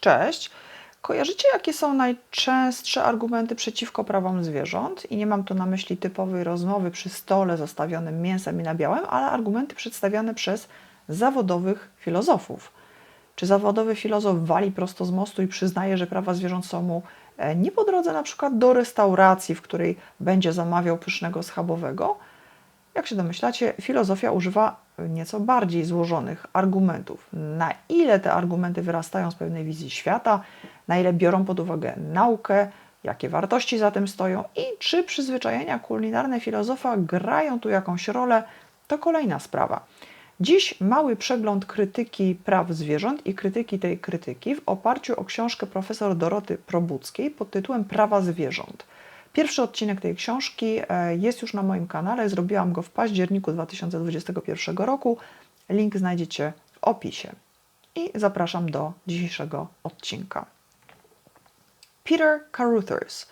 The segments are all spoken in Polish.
Cześć. Kojarzycie, jakie są najczęstsze argumenty przeciwko prawom zwierząt? I nie mam tu na myśli typowej rozmowy przy stole zastawionym mięsem i nabiałem, ale argumenty przedstawiane przez zawodowych filozofów. Czy zawodowy filozof wali prosto z mostu i przyznaje, że prawa zwierząt są mu e, nie po drodze na przykład do restauracji, w której będzie zamawiał pysznego schabowego? Jak się domyślacie, filozofia używa nieco bardziej złożonych argumentów. Na ile te argumenty wyrastają z pewnej wizji świata, na ile biorą pod uwagę naukę, jakie wartości za tym stoją i czy przyzwyczajenia kulinarne filozofa grają tu jakąś rolę, to kolejna sprawa. Dziś mały przegląd krytyki praw zwierząt i krytyki tej krytyki w oparciu o książkę profesor Doroty Probuckiej pod tytułem Prawa zwierząt. Pierwszy odcinek tej książki e, jest już na moim kanale, zrobiłam go w październiku 2021 roku. Link znajdziecie w opisie. I zapraszam do dzisiejszego odcinka. Peter Caruthers.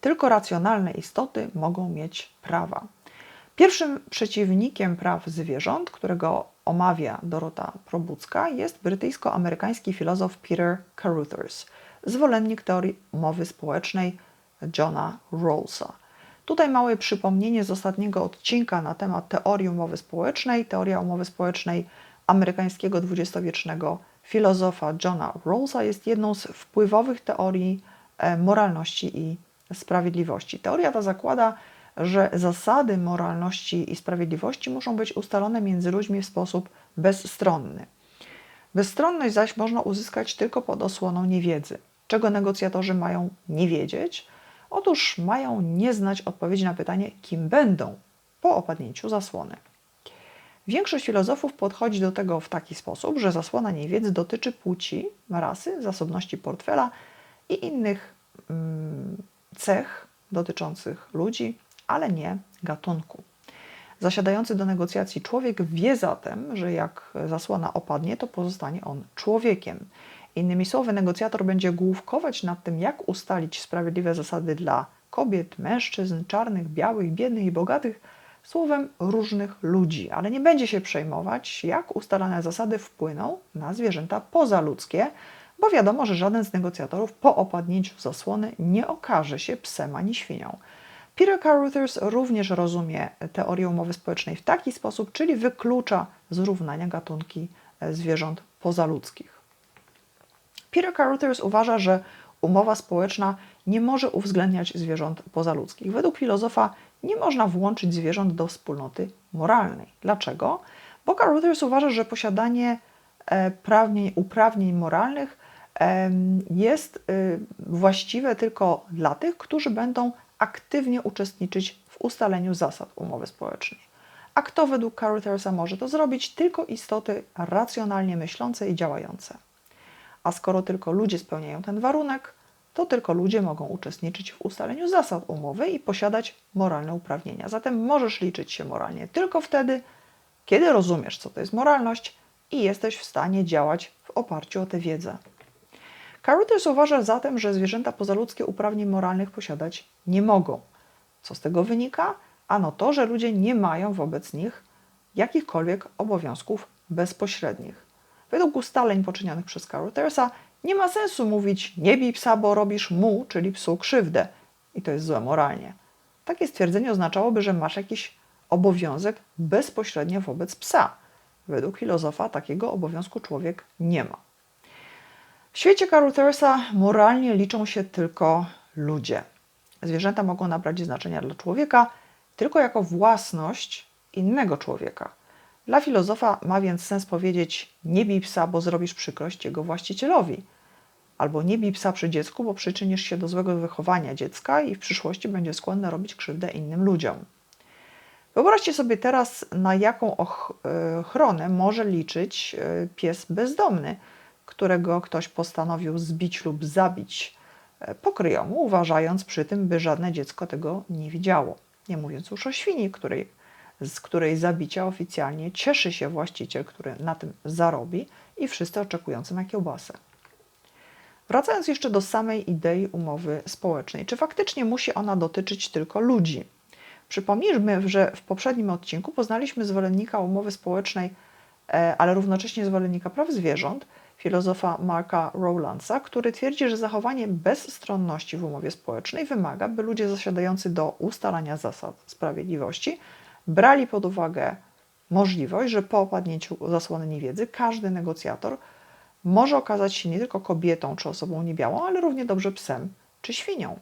Tylko racjonalne istoty mogą mieć prawa. Pierwszym przeciwnikiem praw zwierząt, którego omawia Dorota Probucka, jest brytyjsko-amerykański filozof Peter Caruthers, zwolennik teorii umowy społecznej Johna Rawlsa. Tutaj małe przypomnienie z ostatniego odcinka na temat teorii umowy społecznej. Teoria umowy społecznej amerykańskiego dwudziestowiecznego filozofa Johna Rawlsa jest jedną z wpływowych teorii e, moralności i sprawiedliwości. Teoria ta zakłada, że zasady moralności i sprawiedliwości muszą być ustalone między ludźmi w sposób bezstronny. Bezstronność zaś można uzyskać tylko pod osłoną niewiedzy. Czego negocjatorzy mają nie wiedzieć? Otóż mają nie znać odpowiedzi na pytanie, kim będą po opadnięciu zasłony. Większość filozofów podchodzi do tego w taki sposób, że zasłona niewiedzy dotyczy płci, rasy, zasobności portfela i innych mm, cech dotyczących ludzi, ale nie gatunku. Zasiadający do negocjacji człowiek wie zatem, że jak zasłona opadnie, to pozostanie on człowiekiem. Innymi słowy, negocjator będzie główkować nad tym, jak ustalić sprawiedliwe zasady dla kobiet, mężczyzn, czarnych, białych, biednych i bogatych, słowem różnych ludzi, ale nie będzie się przejmować, jak ustalane zasady wpłyną na zwierzęta pozaludzkie, bo wiadomo, że żaden z negocjatorów po opadnięciu zasłony nie okaże się psem ani świnią. Peter Caruthers również rozumie teorię umowy społecznej w taki sposób, czyli wyklucza z równania gatunki zwierząt pozaludzkich. Peter Caruthers uważa, że umowa społeczna nie może uwzględniać zwierząt pozaludzkich. Według filozofa nie można włączyć zwierząt do wspólnoty moralnej. Dlaczego? Bo Caruthers uważa, że posiadanie e, prawnień, uprawnień moralnych jest y, właściwe tylko dla tych, którzy będą aktywnie uczestniczyć w ustaleniu zasad umowy społecznej. A kto według Caruthersa może to zrobić? Tylko istoty racjonalnie myślące i działające. A skoro tylko ludzie spełniają ten warunek, to tylko ludzie mogą uczestniczyć w ustaleniu zasad umowy i posiadać moralne uprawnienia. Zatem możesz liczyć się moralnie tylko wtedy, kiedy rozumiesz, co to jest moralność i jesteś w stanie działać w oparciu o tę wiedzę. Caruthers uważa zatem, że zwierzęta pozaludzkie uprawnień moralnych posiadać nie mogą. Co z tego wynika? Ano to, że ludzie nie mają wobec nich jakichkolwiek obowiązków bezpośrednich. Według ustaleń poczynionych przez Caruthersa nie ma sensu mówić nie bij psa, bo robisz mu, czyli psu, krzywdę. I to jest złe moralnie. Takie stwierdzenie oznaczałoby, że masz jakiś obowiązek bezpośrednio wobec psa. Według filozofa takiego obowiązku człowiek nie ma. W świecie Caruthersa moralnie liczą się tylko ludzie. Zwierzęta mogą nabrać znaczenia dla człowieka tylko jako własność innego człowieka. Dla filozofa ma więc sens powiedzieć: Nie bij psa, bo zrobisz przykrość jego właścicielowi. Albo nie bij psa przy dziecku, bo przyczynisz się do złego wychowania dziecka i w przyszłości będzie skłonne robić krzywdę innym ludziom. Wyobraźcie sobie teraz, na jaką e, ochronę może liczyć e, pies bezdomny, którego ktoś postanowił zbić lub zabić e, pokryjomu, uważając przy tym, by żadne dziecko tego nie widziało. Nie mówiąc już o świni, której z której zabicia oficjalnie cieszy się właściciel, który na tym zarobi i wszyscy oczekujący na kiełbasę. Wracając jeszcze do samej idei umowy społecznej, czy faktycznie musi ona dotyczyć tylko ludzi? Przypomnijmy, że w poprzednim odcinku poznaliśmy zwolennika umowy społecznej, e, ale równocześnie zwolennika praw zwierząt, filozofa Marka Rowlandsa, który twierdzi, że zachowanie bezstronności w umowie społecznej wymaga, by ludzie zasiadający do ustalania zasad sprawiedliwości brali pod uwagę możliwość, że po opadnięciu zasłony niewiedzy każdy negocjator może okazać się nie tylko kobietą czy osobą niebiałą, ale równie dobrze psem czy świnią.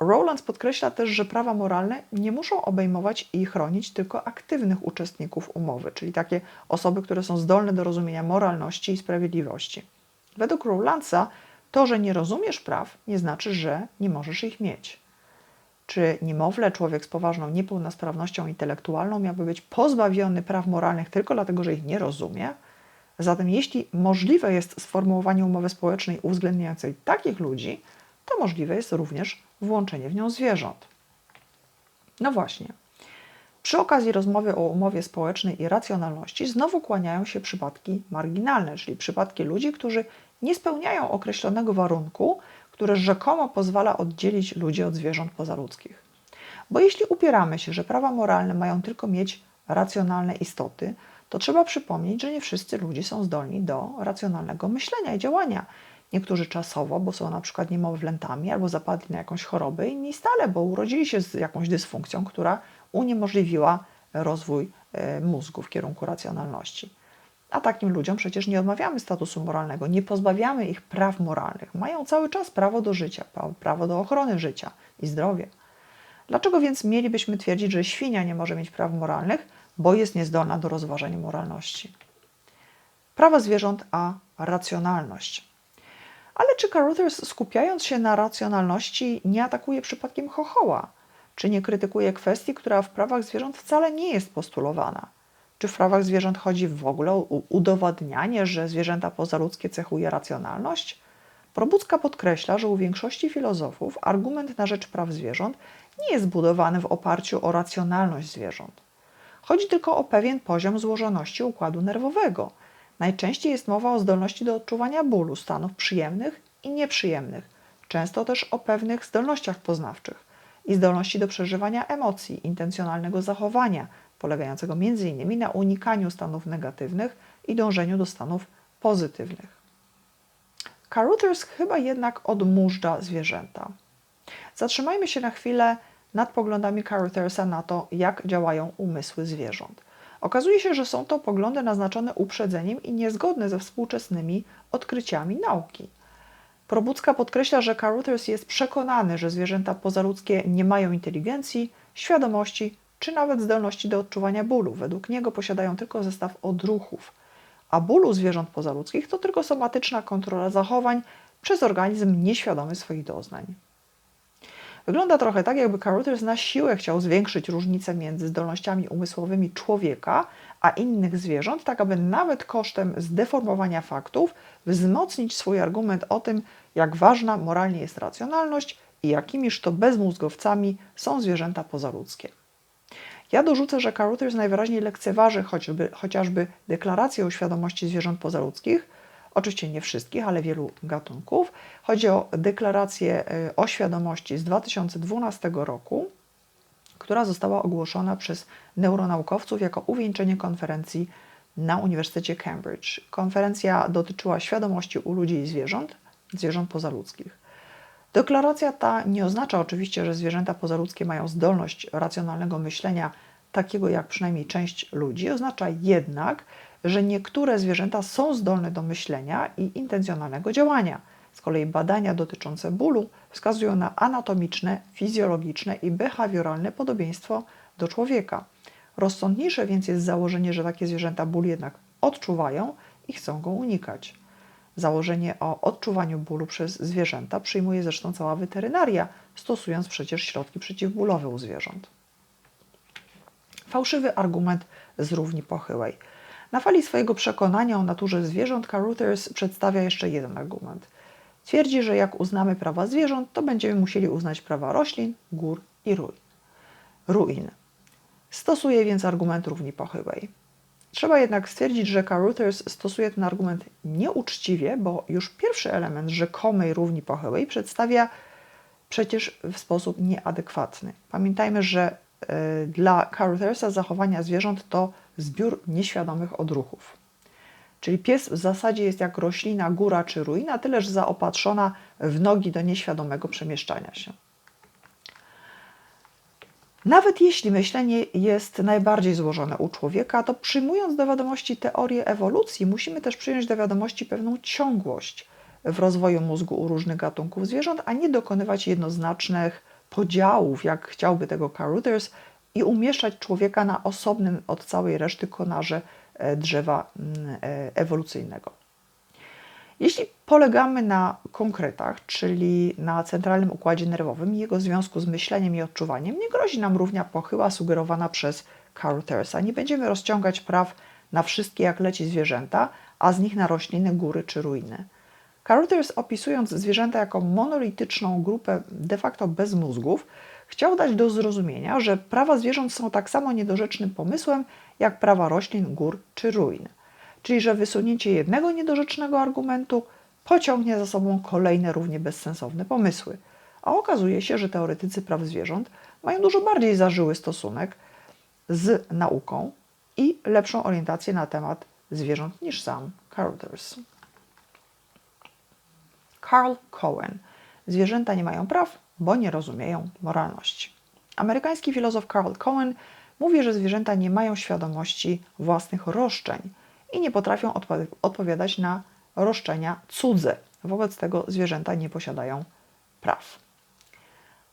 Rowlands podkreśla też, że prawa moralne nie muszą obejmować i chronić tylko aktywnych uczestników umowy, czyli takie osoby, które są zdolne do rozumienia moralności i sprawiedliwości. Według Rowlandsa to, że nie rozumiesz praw, nie znaczy, że nie możesz ich mieć. Czy niemowlę, człowiek z poważną niepełnosprawnością intelektualną miałby być pozbawiony praw moralnych tylko dlatego, że ich nie rozumie? Zatem, jeśli możliwe jest sformułowanie umowy społecznej uwzględniającej takich ludzi, to możliwe jest również włączenie w nią zwierząt. No właśnie. Przy okazji rozmowy o umowie społecznej i racjonalności znowu kłaniają się przypadki marginalne, czyli przypadki ludzi, którzy nie spełniają określonego warunku, który rzekomo pozwala oddzielić ludzi od zwierząt pozaludzkich. Bo jeśli upieramy się, że prawa moralne mają tylko mieć racjonalne istoty, to trzeba przypomnieć, że nie wszyscy ludzie są zdolni do racjonalnego myślenia i działania. Niektórzy czasowo, bo są na przykład niemowlętami albo zapadli na jakąś chorobę, inni stale, bo urodzili się z jakąś dysfunkcją, która uniemożliwiła rozwój e, mózgu w kierunku racjonalności. A takim ludziom przecież nie odmawiamy statusu moralnego, nie pozbawiamy ich praw moralnych. Mają cały czas prawo do życia, prawo do ochrony życia i zdrowia. Dlaczego więc mielibyśmy twierdzić, że świnia nie może mieć praw moralnych, bo jest niezdolna do rozważania moralności? Prawa zwierząt a racjonalność. Ale czy Caruthers, skupiając się na racjonalności, nie atakuje przypadkiem chochoła? Czy nie krytykuje kwestii, która w prawach zwierząt wcale nie jest postulowana? Czy w prawach zwierząt chodzi w ogóle o udowadnianie, że zwierzęta pozaludzkie cechuje racjonalność? Probucka podkreśla, że u większości filozofów argument na rzecz praw zwierząt nie jest budowany w oparciu o racjonalność zwierząt. Chodzi tylko o pewien poziom złożoności układu nerwowego. Najczęściej jest mowa o zdolności do odczuwania bólu, stanów przyjemnych i nieprzyjemnych, często też o pewnych zdolnościach poznawczych i zdolności do przeżywania emocji, intencjonalnego zachowania, polegającego m.in. na unikaniu stanów negatywnych i dążeniu do stanów pozytywnych. Caruthers chyba jednak odmóżdża zwierzęta. Zatrzymajmy się na chwilę nad poglądami Caruthersa na to, jak działają umysły zwierząt. Okazuje się, że są to poglądy naznaczone uprzedzeniem i niezgodne ze współczesnymi odkryciami nauki. Probucka podkreśla, że Caruthers jest przekonany, że zwierzęta pozaludzkie nie mają inteligencji, świadomości czy nawet zdolności do odczuwania bólu. Według niego posiadają tylko zestaw odruchów, a bólu zwierząt pozaludzkich to tylko somatyczna kontrola zachowań przez organizm nieświadomy swoich doznań. Wygląda trochę tak, jakby Carothers na siłę chciał zwiększyć różnicę między zdolnościami umysłowymi człowieka a innych zwierząt, tak aby nawet kosztem zdeformowania faktów wzmocnić swój argument o tym, jak ważna moralnie jest racjonalność i jakimiż to bezmózgowcami są zwierzęta pozaludzkie. Ja dorzucę, że Carothers najwyraźniej lekceważy choćby, chociażby deklarację o świadomości zwierząt pozaludzkich, oczywiście nie wszystkich, ale wielu gatunków. Chodzi o deklarację y, o świadomości z 2012 roku, która została ogłoszona przez neuronaukowców jako uwieńczenie konferencji na Uniwersytecie Cambridge. Konferencja dotyczyła świadomości u ludzi i zwierząt, zwierząt pozaludzkich. Deklaracja ta nie oznacza oczywiście, że zwierzęta pozaludzkie mają zdolność racjonalnego myślenia, takiego jak przynajmniej część ludzi. Oznacza jednak, że niektóre zwierzęta są zdolne do myślenia i intencjonalnego działania. Z kolei badania dotyczące bólu wskazują na anatomiczne, fizjologiczne i behawioralne podobieństwo do człowieka. Rozsądniejsze więc jest założenie, że takie zwierzęta ból jednak odczuwają i chcą go unikać. Założenie o odczuwaniu bólu przez zwierzęta przyjmuje zresztą cała weterynaria, stosując przecież środki przeciwbólowe u zwierząt. Fałszywy argument z równi pochyłej. Na fali swojego przekonania o naturze zwierząt Caruthers przedstawia jeszcze jeden argument. Twierdzi, że jak uznamy prawa zwierząt, to będziemy musieli uznać prawa roślin, gór i ruin. ruin. Stosuje więc argument równi pochyłej. Trzeba jednak stwierdzić, że Caruthers stosuje ten argument nieuczciwie, bo już pierwszy element rzekomej równi pochyłej przedstawia przecież w sposób nieadekwatny. Pamiętajmy, że y, dla Caruthersa zachowania zwierząt to zbiór nieświadomych odruchów. Czyli pies w zasadzie jest jak roślina, góra czy ruina, tyleż zaopatrzona w nogi do nieświadomego przemieszczania się. Nawet jeśli myślenie jest najbardziej złożone u człowieka, to przyjmując do wiadomości teorię ewolucji, musimy też przyjąć do wiadomości pewną ciągłość w rozwoju mózgu u różnych gatunków zwierząt, a nie dokonywać jednoznacznych podziałów, jak chciałby tego Carl Reuters, i umieszczać człowieka na osobnym od całej reszty konarze drzewa mm, e, ewolucyjnego. Jeśli polegamy na konkretach, czyli na centralnym układzie nerwowym i jego związku z myśleniem i odczuwaniem, nie grozi nam równia pochyła sugerowana przez Carl. Nie będziemy rozciągać praw na wszystkie jak leci zwierzęta, a z nich na rośliny, góry czy ruiny. Carruthers opisując zwierzęta jako monolityczną grupę de facto bez mózgów, chciał dać do zrozumienia, że prawa zwierząt są tak samo niedorzecznym pomysłem jak prawa roślin, gór czy ruin. Czyli, że wysunięcie jednego niedorzecznego argumentu pociągnie za sobą kolejne równie bezsensowne pomysły. A okazuje się, że teoretycy praw zwierząt mają dużo bardziej zażyły stosunek z nauką i lepszą orientację na temat zwierząt niż sam Carruthers. Carl Cohen. Zwierzęta nie mają praw, bo nie rozumieją moralności. Amerykański filozof Carl Cohen mówi, że zwierzęta nie mają świadomości własnych roszczeń i nie potrafią odpo odpowiadać na roszczenia cudze. Wobec tego zwierzęta nie posiadają praw.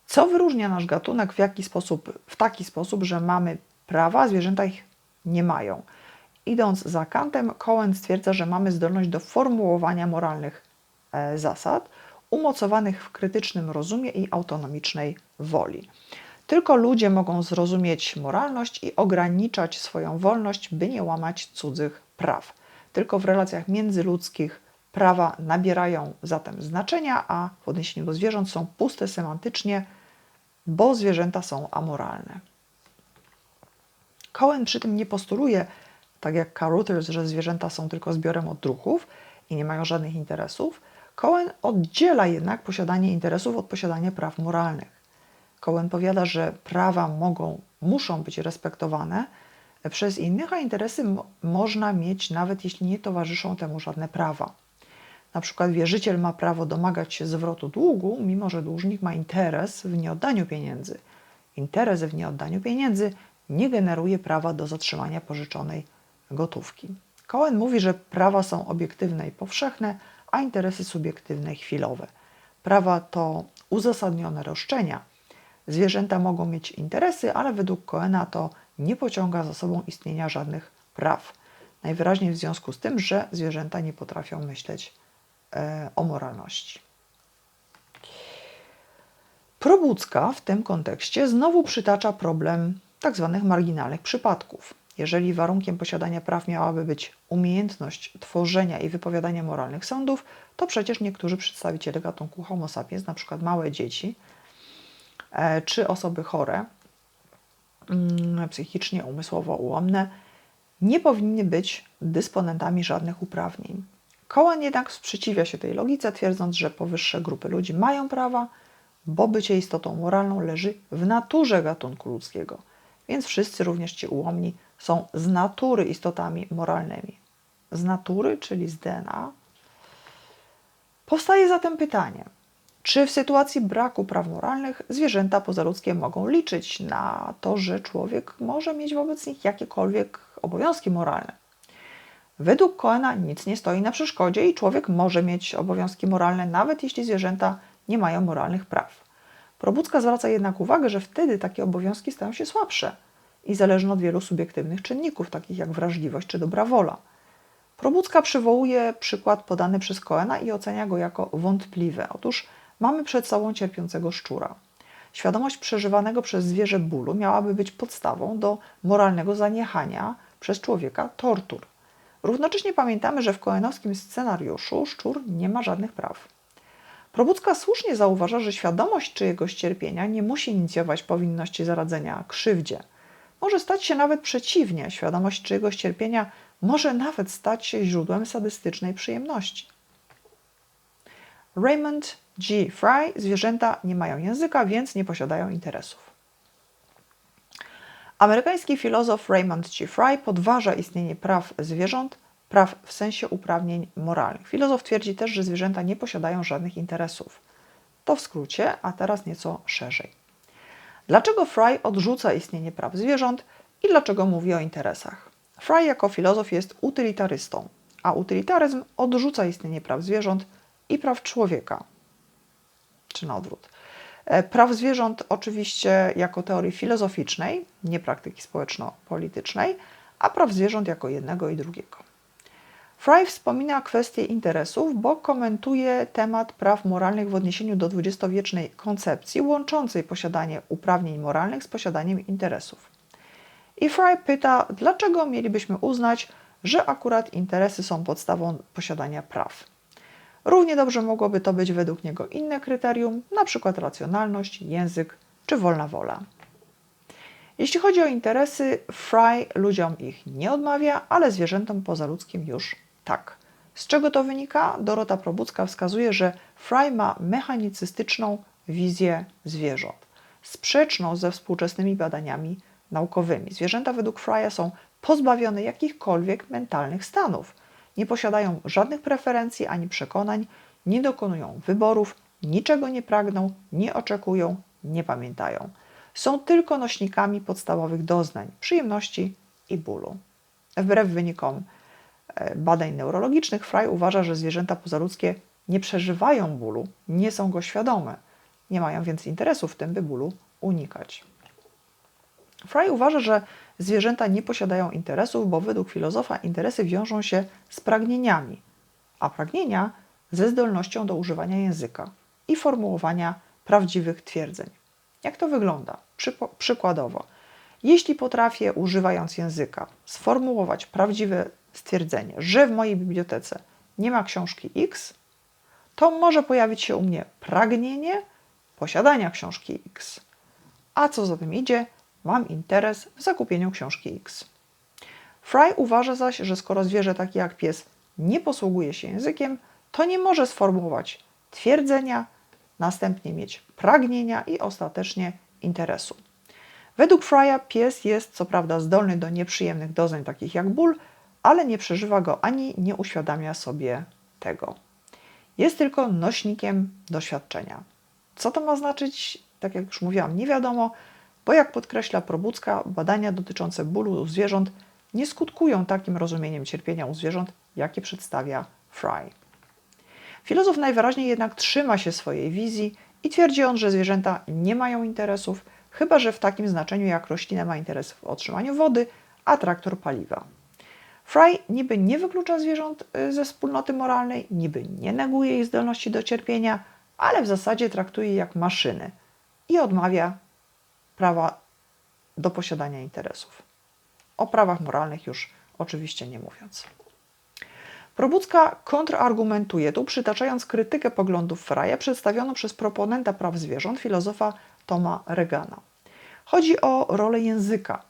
Co wyróżnia nasz gatunek w, jaki sposób, w taki sposób, że mamy prawa, a zwierzęta ich nie mają? Idąc za Kantem, Cohen stwierdza, że mamy zdolność do formułowania moralnych E, zasad umocowanych w krytycznym rozumie i autonomicznej woli. Tylko ludzie mogą zrozumieć moralność i ograniczać swoją wolność, by nie łamać cudzych praw. Tylko w relacjach międzyludzkich prawa nabierają zatem znaczenia, a w odniesieniu do zwierząt są puste semantycznie, bo zwierzęta są amoralne. Cohen przy tym nie postuluje, tak jak Carl że zwierzęta są tylko zbiorem odruchów i nie mają żadnych interesów, Cohen oddziela jednak posiadanie interesów od posiadania praw moralnych. Cohen powiada, że prawa mogą, muszą być respektowane przez innych, a interesy można mieć nawet jeśli nie towarzyszą temu żadne prawa. Na przykład wierzyciel ma prawo domagać się zwrotu długu, mimo że dłużnik ma interes w nieoddaniu pieniędzy. Interes w nieoddaniu pieniędzy nie generuje prawa do zatrzymania pożyczonej gotówki. Cohen mówi, że prawa są obiektywne i powszechne, a interesy subiektywne chwilowe. Prawa to uzasadnione roszczenia. Zwierzęta mogą mieć interesy, ale według Coena to nie pociąga za sobą istnienia żadnych praw. Najwyraźniej w związku z tym, że zwierzęta nie potrafią myśleć e, o moralności. Probucka w tym kontekście znowu przytacza problem tzw. Tak marginalnych przypadków. Jeżeli warunkiem posiadania praw miałaby być umiejętność tworzenia i wypowiadania moralnych sądów, to przecież niektórzy przedstawiciele gatunku Homo sapiens, przykład małe dzieci czy osoby chore, mm, psychicznie, umysłowo ułomne, nie powinny być dysponentami żadnych uprawnień. Cohen jednak sprzeciwia się tej logice, twierdząc, że powyższe grupy ludzi mają prawa, bo bycie istotą moralną leży w naturze gatunku ludzkiego. Więc wszyscy, również ci ułomni, są z natury istotami moralnymi. Z natury, czyli z DNA. Powstaje zatem pytanie, czy w sytuacji braku praw moralnych zwierzęta pozaludzkie mogą liczyć na to, że człowiek może mieć wobec nich jakiekolwiek obowiązki moralne? Według Coena nic nie stoi na przeszkodzie i człowiek może mieć obowiązki moralne, nawet jeśli zwierzęta nie mają moralnych praw. Probódzka zwraca jednak uwagę, że wtedy takie obowiązki stają się słabsze i zależne od wielu subiektywnych czynników, takich jak wrażliwość czy dobra wola. Probódzka przywołuje przykład podany przez Coena i ocenia go jako wątpliwy. Otóż mamy przed sobą cierpiącego szczura. Świadomość przeżywanego przez zwierzę bólu miałaby być podstawą do moralnego zaniechania przez człowieka tortur. Równocześnie pamiętamy, że w koenowskim scenariuszu szczur nie ma żadnych praw. Probódzka słusznie zauważa, że świadomość czyjegoś cierpienia nie musi inicjować powinności zaradzenia krzywdzie – może stać się nawet przeciwnie. Świadomość czyjegoś cierpienia może nawet stać się źródłem sadystycznej przyjemności. Raymond G. Fry zwierzęta nie mają języka, więc nie posiadają interesów. Amerykański filozof Raymond G. Fry podważa istnienie praw zwierząt praw w sensie uprawnień moralnych. Filozof twierdzi też, że zwierzęta nie posiadają żadnych interesów. To w skrócie, a teraz nieco szerzej. Dlaczego Fry odrzuca istnienie praw zwierząt i dlaczego mówi o interesach? Fry jako filozof jest utylitarystą, a utylitaryzm odrzuca istnienie praw zwierząt i praw człowieka. Czy na odwrót. E, praw zwierząt oczywiście jako teorii filozoficznej, nie praktyki społeczno-politycznej, a praw zwierząt jako jednego i drugiego. Fry wspomina kwestię interesów, bo komentuje temat praw moralnych w odniesieniu do dwudziestowiecznej koncepcji łączącej posiadanie uprawnień moralnych z posiadaniem interesów. I Fry pyta, dlaczego mielibyśmy uznać, że akurat interesy są podstawą posiadania praw. Równie dobrze mogłoby to być według niego inne kryterium, np. racjonalność, język czy wolna wola. Jeśli chodzi o interesy, Fry ludziom ich nie odmawia, ale zwierzętom pozaludzkim już tak. Z czego to wynika? Dorota Probucka wskazuje, że Fry ma mechanicystyczną wizję zwierząt, sprzeczną ze współczesnymi badaniami naukowymi. Zwierzęta według Frya są pozbawione jakichkolwiek mentalnych stanów. Nie posiadają żadnych preferencji ani przekonań, nie dokonują wyborów, niczego nie pragną, nie oczekują, nie pamiętają. Są tylko nośnikami podstawowych doznań, przyjemności i bólu. Wbrew wynikom e, badań neurologicznych, Fry uważa, że zwierzęta pozaludzkie nie przeżywają bólu, nie są go świadome, nie mają więc interesu w tym, by bólu unikać. Fry uważa, że zwierzęta nie posiadają interesów, bo według filozofa interesy wiążą się z pragnieniami, a pragnienia ze zdolnością do używania języka i formułowania prawdziwych twierdzeń. Jak to wygląda? Przykładowo, jeśli potrafię, używając języka, sformułować prawdziwe stwierdzenie, że w mojej bibliotece nie ma książki X, to może pojawić się u mnie pragnienie posiadania książki X. A co za tym idzie, mam interes w zakupieniu książki X. Fry uważa zaś, że skoro zwierzę takie jak pies nie posługuje się językiem, to nie może sformułować twierdzenia, następnie mieć pragnienia i ostatecznie interesu. Według Frya pies jest co prawda zdolny do nieprzyjemnych doznań takich jak ból, ale nie przeżywa go ani nie uświadamia sobie tego. Jest tylko nośnikiem doświadczenia. Co to ma znaczyć? Tak jak już mówiłam, nie wiadomo, bo jak podkreśla Probucka, badania dotyczące bólu u zwierząt nie skutkują takim rozumieniem cierpienia u zwierząt, jakie przedstawia Fry. Filozof najwyraźniej jednak trzyma się swojej wizji i twierdzi on, że zwierzęta nie mają interesów, chyba że w takim znaczeniu jak roślina ma interes w otrzymaniu wody, a traktor paliwa. Fry niby nie wyklucza zwierząt y, ze wspólnoty moralnej, niby nie neguje ich zdolności do cierpienia, ale w zasadzie traktuje je jak maszyny i odmawia prawa do posiadania interesów. O prawach moralnych już oczywiście nie mówiąc. Probucka kontrargumentuje tu, przytaczając krytykę poglądów Freya przedstawioną przez proponenta praw zwierząt, filozofa Toma Regana. Chodzi o rolę języka,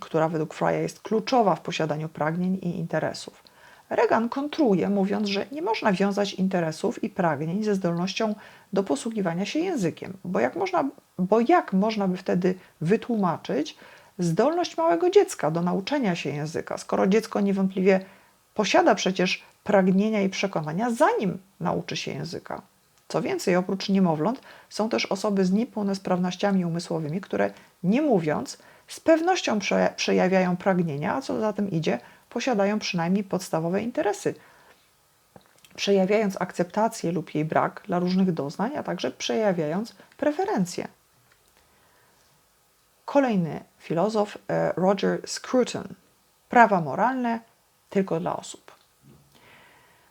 która według Freya jest kluczowa w posiadaniu pragnień i interesów. Regan kontruje, mówiąc, że nie można wiązać interesów i pragnień ze zdolnością do posługiwania się językiem, bo jak można, bo jak można by wtedy wytłumaczyć zdolność małego dziecka do nauczenia się języka, skoro dziecko niewątpliwie posiada przecież pragnienia i przekonania, zanim nauczy się języka. Co więcej, oprócz niemowląt są też osoby z niepełnosprawnościami umysłowymi, które nie mówiąc, z pewnością przejawiają pragnienia, a co za tym idzie, posiadają przynajmniej podstawowe interesy, przejawiając akceptację lub jej brak dla różnych doznań, a także przejawiając preferencje. Kolejny filozof, e, Roger Scruton. Prawa moralne tylko dla osób.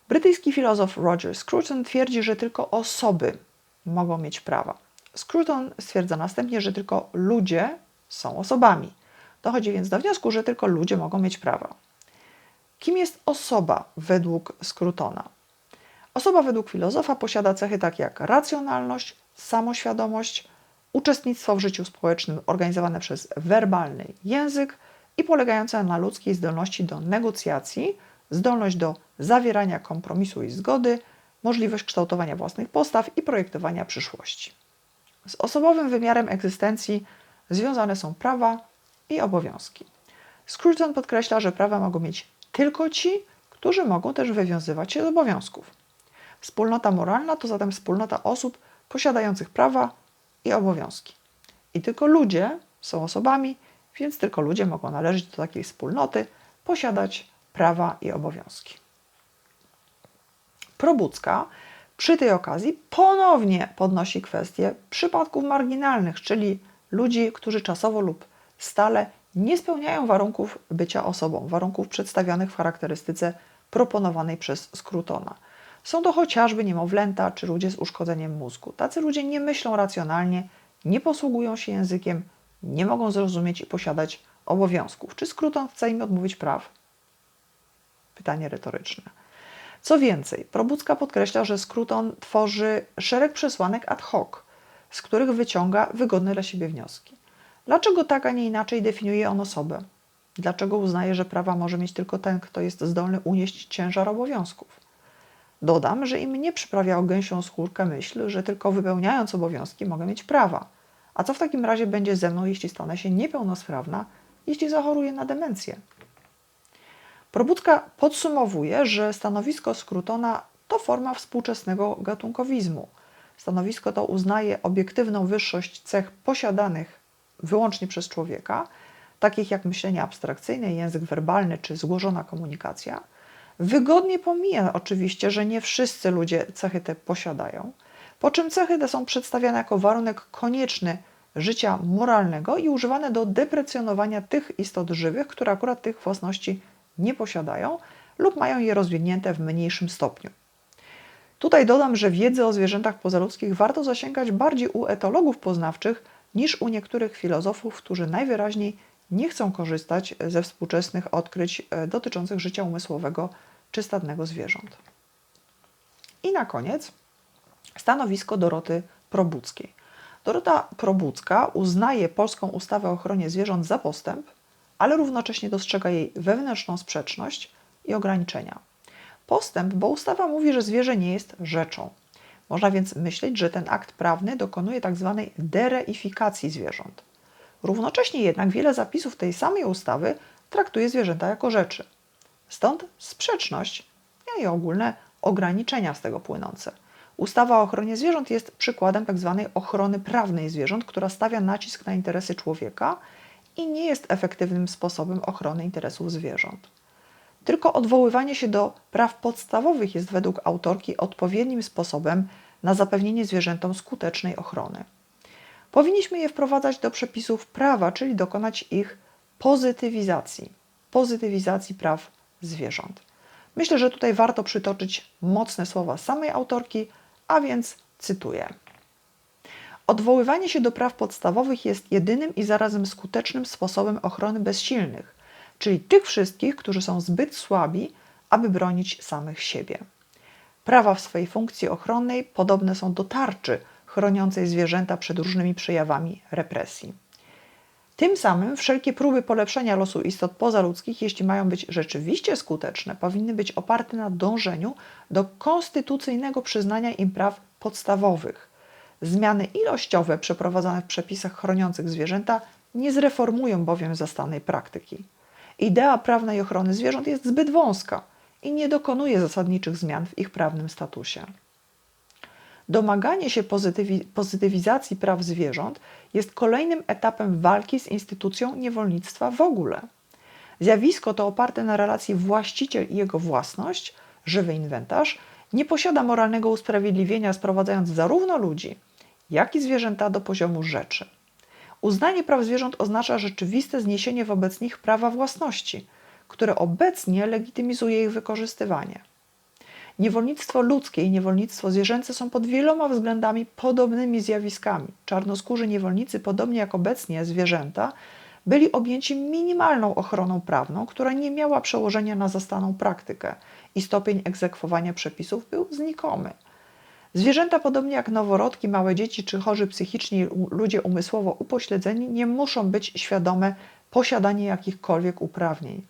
Brytyjski filozof Roger Scruton twierdzi, że tylko osoby mogą mieć prawa. Scruton stwierdza następnie, że tylko ludzie są osobami. Dochodzi więc do wniosku, że tylko ludzie mogą mieć prawa. Kim jest osoba według Scrutona? Osoba według filozofa posiada cechy takie jak racjonalność, samoświadomość, uczestnictwo w życiu społecznym organizowane przez werbalny język i polegające na ludzkiej zdolności do negocjacji, zdolność do zawierania kompromisu i zgody, możliwość kształtowania własnych postaw i projektowania przyszłości. Z osobowym wymiarem egzystencji związane są prawa i obowiązki. Scruton podkreśla, że prawa mogą mieć tylko ci, którzy mogą też wywiązywać się z obowiązków. Wspólnota moralna to zatem wspólnota osób posiadających prawa i obowiązki. I tylko ludzie są osobami, więc tylko ludzie mogą należeć do takiej wspólnoty, posiadać prawa i obowiązki. Probucka przy tej okazji ponownie podnosi kwestię przypadków marginalnych, czyli ludzi, którzy czasowo lub stale nie spełniają warunków bycia osobą, warunków przedstawionych w charakterystyce proponowanej przez Scrutona. Są to chociażby niemowlęta czy ludzie z uszkodzeniem mózgu. Tacy ludzie nie myślą racjonalnie, nie posługują się językiem, nie mogą zrozumieć i posiadać obowiązków. Czy Scruton chce im odmówić praw? Pytanie retoryczne. Co więcej, Probucka podkreśla, że Scruton tworzy szereg przesłanek ad hoc, z których wyciąga wygodne dla siebie wnioski. Dlaczego tak, a nie inaczej definiuje on osobę? Dlaczego uznaje, że prawa może mieć tylko ten, kto jest zdolny unieść ciężar obowiązków? Dodam, że im przyprawia o gęsią skórkę myśl, że tylko wypełniając obowiązki mogę mieć prawa. A co w takim razie będzie ze mną, jeśli stanę się niepełnosprawna, jeśli zachoruję na demencję? Probudka podsumowuje, że stanowisko Scrutona to forma współczesnego gatunkowizmu. Stanowisko to uznaje obiektywną wyższość cech posiadanych wyłącznie przez człowieka, takich jak myślenie abstrakcyjne, język werbalny czy złożona komunikacja. Wygodnie pomija oczywiście, że nie wszyscy ludzie cechy te posiadają, po czym cechy te są przedstawiane jako warunek konieczny życia moralnego i używane do deprecjonowania tych istot żywych, które akurat tych własności nie posiadają lub mają je rozwinięte w mniejszym stopniu. Tutaj dodam, że wiedzy o zwierzętach pozaludzkich warto zasięgać bardziej u etologów poznawczych niż u niektórych filozofów, którzy najwyraźniej nie chcą korzystać ze współczesnych odkryć e, dotyczących życia umysłowego czy stadnego zwierząt. I na koniec stanowisko Doroty Probuckiej. Dorota Probucka uznaje polską ustawę o ochronie zwierząt za postęp, ale równocześnie dostrzega jej wewnętrzną sprzeczność i ograniczenia. Postęp, bo ustawa mówi, że zwierzę nie jest rzeczą. Można więc myśleć, że ten akt prawny dokonuje tzw. Tak dereifikacji zwierząt. Równocześnie jednak wiele zapisów tej samej ustawy traktuje zwierzęta jako rzeczy. Stąd sprzeczność i ogólne ograniczenia z tego płynące. Ustawa o ochronie zwierząt jest przykładem tzw. Tak ochrony prawnej zwierząt, która stawia nacisk na interesy człowieka i nie jest efektywnym sposobem ochrony interesów zwierząt. Tylko odwoływanie się do praw podstawowych jest według autorki odpowiednim sposobem na zapewnienie zwierzętom skutecznej ochrony. Powinniśmy je wprowadzać do przepisów prawa, czyli dokonać ich pozytywizacji, pozytywizacji praw zwierząt. Myślę, że tutaj warto przytoczyć mocne słowa samej autorki, a więc cytuję. Odwoływanie się do praw podstawowych jest jedynym i zarazem skutecznym sposobem ochrony bezsilnych, czyli tych wszystkich, którzy są zbyt słabi, aby bronić samych siebie. Prawa w swojej funkcji ochronnej podobne są do tarczy chroniącej zwierzęta przed różnymi przejawami represji. Tym samym wszelkie próby polepszenia losu istot pozaludzkich, jeśli mają być rzeczywiście skuteczne, powinny być oparte na dążeniu do konstytucyjnego przyznania im praw podstawowych. Zmiany ilościowe przeprowadzane w przepisach chroniących zwierzęta nie zreformują bowiem zastanej praktyki. Idea prawnej ochrony zwierząt jest zbyt wąska i nie dokonuje zasadniczych zmian w ich prawnym statusie. Domaganie się pozytywi pozytywizacji praw zwierząt jest kolejnym etapem walki z instytucją niewolnictwa w ogóle. Zjawisko to oparte na relacji właściciel i jego własność, żywy inwentarz, nie posiada moralnego usprawiedliwienia, sprowadzając zarówno ludzi, jak i zwierzęta do poziomu rzeczy. Uznanie praw zwierząt oznacza rzeczywiste zniesienie wobec nich prawa własności, które obecnie legitymizuje ich wykorzystywanie. Niewolnictwo ludzkie i niewolnictwo zwierzęce są pod wieloma względami podobnymi zjawiskami. Czarnoskórzy niewolnicy, podobnie jak obecnie zwierzęta, byli objęci minimalną ochroną prawną, która nie miała przełożenia na zastaną praktykę i stopień egzekwowania przepisów był znikomy. Zwierzęta, podobnie jak noworodki, małe dzieci czy chorzy psychicznie ludzie umysłowo upośledzeni, nie muszą być świadome posiadania jakichkolwiek uprawnień.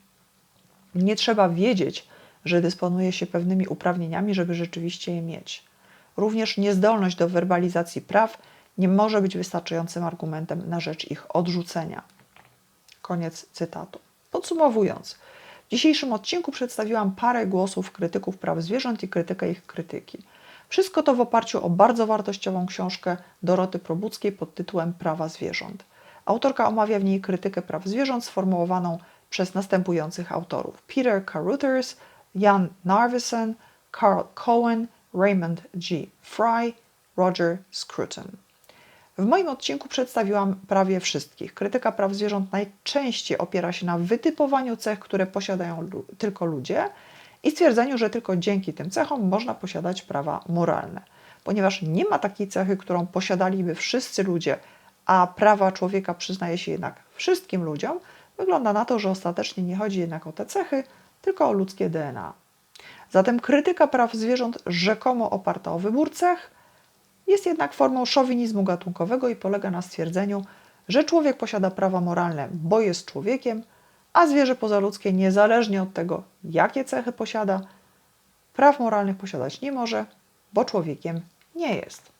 Nie trzeba wiedzieć, że dysponuje się pewnymi uprawnieniami, żeby rzeczywiście je mieć. Również niezdolność do werbalizacji praw nie może być wystarczającym argumentem na rzecz ich odrzucenia. Koniec cytatu. Podsumowując, W dzisiejszym odcinku przedstawiłam parę głosów krytyków praw zwierząt i krytykę ich krytyki. Wszystko to w oparciu o bardzo wartościową książkę Doroty Probuckiej pod tytułem Prawa zwierząt. Autorka omawia w niej krytykę praw zwierząt sformułowaną przez następujących autorów: Peter Caruthers, Jan Narveson, Carl Cohen, Raymond G. Fry, Roger Scruton. W moim odcinku przedstawiłam prawie wszystkich. Krytyka praw zwierząt najczęściej opiera się na wytypowaniu cech, które posiadają tylko ludzie i stwierdzeniu, że tylko dzięki tym cechom można posiadać prawa moralne. Ponieważ nie ma takiej cechy, którą posiadaliby wszyscy ludzie, a prawa człowieka przyznaje się jednak wszystkim ludziom, wygląda na to, że ostatecznie nie chodzi jednak o te cechy, tylko o ludzkie DNA. Zatem krytyka praw zwierząt rzekomo oparta o wybór cech jest jednak formą szowinizmu gatunkowego i polega na stwierdzeniu, że człowiek posiada prawa moralne, bo jest człowiekiem, a zwierzę pozaludzkie, niezależnie od tego, jakie cechy posiada, praw moralnych posiadać nie może, bo człowiekiem nie jest.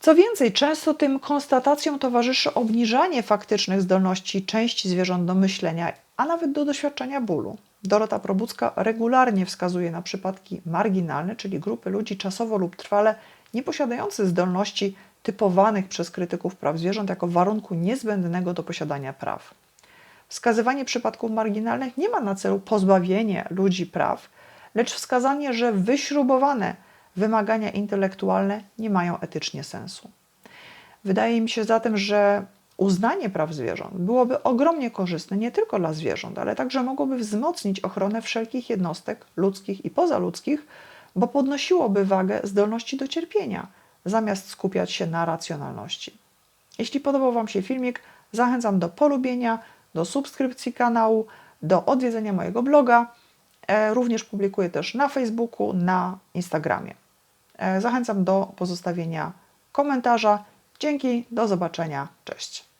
Co więcej, często tym konstatacjom towarzyszy obniżanie faktycznych zdolności części zwierząt do myślenia, a nawet do doświadczenia bólu. Dorota Probucka regularnie wskazuje na przypadki marginalne, czyli grupy ludzi czasowo lub trwale nieposiadających zdolności typowanych przez krytyków praw zwierząt jako warunku niezbędnego do posiadania praw. Wskazywanie przypadków marginalnych nie ma na celu pozbawienie ludzi praw, lecz wskazanie, że wyśrubowane wymagania intelektualne nie mają etycznie sensu. Wydaje mi się zatem, że uznanie praw zwierząt byłoby ogromnie korzystne nie tylko dla zwierząt, ale także mogłoby wzmocnić ochronę wszelkich jednostek ludzkich i pozaludzkich, bo podnosiłoby wagę zdolności do cierpienia, zamiast skupiać się na racjonalności. Jeśli podobał Wam się filmik, zachęcam do polubienia, do subskrypcji kanału, do odwiedzenia mojego bloga. E, również publikuję też na Facebooku, na Instagramie. E, zachęcam do pozostawienia komentarza. Dzięki, do zobaczenia, cześć.